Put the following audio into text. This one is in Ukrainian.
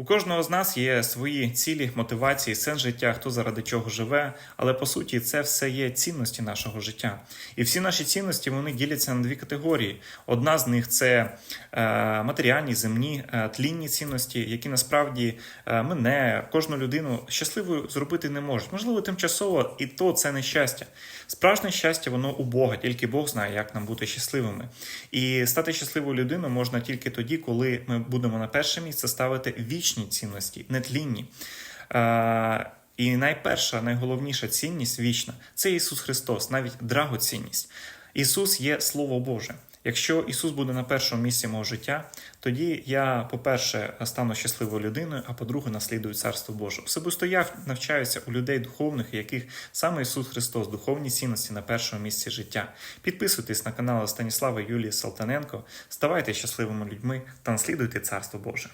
У кожного з нас є свої цілі, мотивації, сенс життя, хто заради чого живе, але по суті це все є цінності нашого життя. І всі наші цінності вони діляться на дві категорії. Одна з них це е, матеріальні, земні, е, тлінні цінності, які насправді е, мене, кожну людину щасливою зробити не можуть. Можливо, тимчасово, і то це не щастя. Справжнє щастя, воно у Бога, тільки Бог знає, як нам бути щасливими. І стати щасливою людиною можна тільки тоді, коли ми будемо на перше місце ставити вічні цінності, нетлінні. Е, і найперша, найголовніша цінність вічна це Ісус Христос, навіть драгоцінність. Ісус є Слово Боже. Якщо Ісус буде на першому місці мого життя, тоді я, по-перше, стану щасливою людиною, а по-друге, наслідую Царство Боже. Особисто я навчаюся у людей духовних, яких саме Ісус Христос, духовні цінності на першому місці життя. Підписуйтесь на канал Станіслава Юлії Салтаненко, ставайте щасливими людьми та наслідуйте Царство Боже.